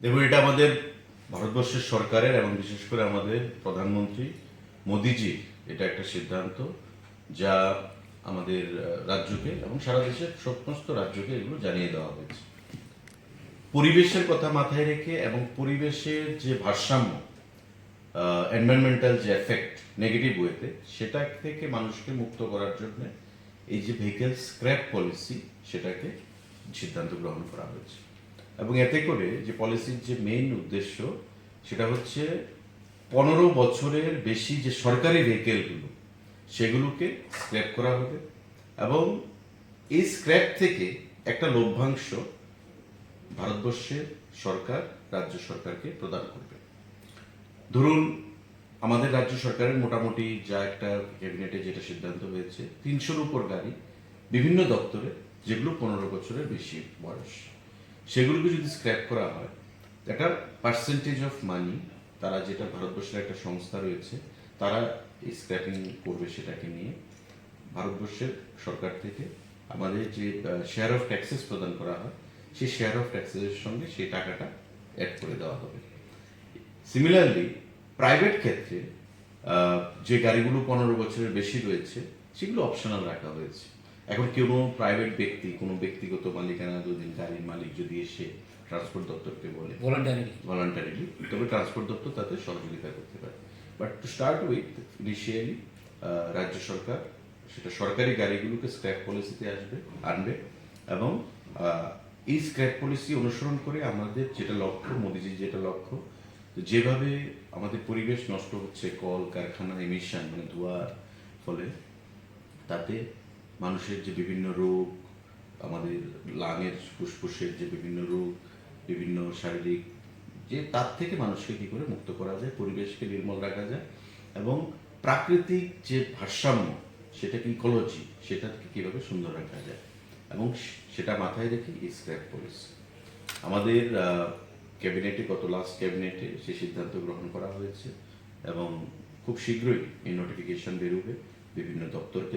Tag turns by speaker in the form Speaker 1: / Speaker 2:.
Speaker 1: দেখুন, এটা আমাদের ভারতবর্ষের সরকারের এবং বিশেষ করে আমাদের প্রধানমন্ত্রী মোদিজির এটা একটা সিদ্ধান্ত যা আমাদের রাজ্যকে এবং সারা দেশের সমস্ত রাজ্যকে এগুলো জানিয়ে দেওয়া হয়েছে। পরিবেশের কথা মাথায় রেখে এবং পরিবেশের যে ভারসাম্য এনভায়রনমেন্টাল যে এফেক্ট নেগেটিভ ওয়েতে সেটা থেকে মানুষকে মুক্ত করার জন্য এই যে ভেহিকেল স্ক্র্যাপ পলিসি সেটাকে সিদ্ধান্ত গ্রহণ করা হয়েছে। এবং এতে করে যে পলিসির যে মেইন উদ্দেশ্য, সেটা হচ্ছে পনেরো বছরের বেশি যে সরকারি ভেহিকেলগুলো সেগুলোকে স্ক্র্যাপ করা হবে এবং এই স্ক্র্যাপ থেকে একটা লভ্যাংশ ভারতবর্ষের সরকার, রাজ্য সরকারকে প্রদান করবে। ধরুন, আমাদের রাজ্য সরকারের মোটামুটি যা একটা ক্যাবিনেটে যেটা সিদ্ধান্ত হয়েছে, তিনশোর উপর গাড়ি বিভিন্ন দপ্তরে, যেগুলো পনেরো বছরের বেশি বয়স। সেগুলোকে যদি স্ক্র্যাপ করা হয়, একটা পার্সেন্টেজ অফ মানি তারা যেটা ভারতবর্ষের একটা সংস্থা রয়েছে, তারা এই স্ক্র্যাপিং করবে সেটাকে নিয়ে। ভারতবর্ষের সরকার থেকে আমাদের যে শেয়ার অফ ট্যাক্সেস প্রদান করা হয়, সেই শেয়ার অফ ট্যাক্সেসের সঙ্গে সেই টাকাটা অ্যাড করে দেওয়া হবে। সিমিলারলি প্রাইভেট ক্ষেত্রে যে গাড়িগুলো পনেরো বছরের বেশি রয়েছে, সেগুলো অপশনাল রাখা হয়েছে। এখন কোনো প্রাইভেট ব্যক্তি, কোনো ব্যক্তিগত মালিকানা গাড়ির মালিক যদি এসে ট্রান্সপোর্ট দপ্তরকে বলে
Speaker 2: ভলান্টারিলি
Speaker 1: ভলান্টারিলি তবে ট্রান্সপোর্ট দপ্তর তাতে সহযোগিতা করতে পারে। But to start with initially রাজ্য সরকার সেটা সরকারি গাড়িগুলোকে স্ক্র্যাপ পলিসিতে আসবে আনবে এবং এই স্ক্র্যাপ পলিসি অনুসরণ করে আমাদের যেটা লক্ষ্য মোদিজির যেটা লক্ষ্য যেভাবে আমাদের পরিবেশ নষ্ট হচ্ছে কল কারখানা এমিশন মানে ধোঁয়ার ফলে তাতে মানুষের যে বিভিন্ন রোগ আমাদের লাঙের ফুসফুসের যে বিভিন্ন রোগ, বিভিন্ন শারীরিক, যে তার থেকে মানুষকে কি করে মুক্ত করা যায়, পরিবেশকে নির্মল রাখা যায় এবং প্রাকৃতিক যে ভারসাম্য, সেটাকে ইকোলজি সেটাকে কীভাবে সুন্দর রাখা যায় এবং সেটা মাথায় রেখে স্ক্র্যাপ পলিসি আমাদের ক্যাবিনেটে, গত লাস্ট ক্যাবিনেটে সে সিদ্ধান্ত গ্রহণ করা হয়েছে এবং খুব শীঘ্রই এই নোটিফিকেশন বেরোবে, বিভিন্ন দপ্তরকে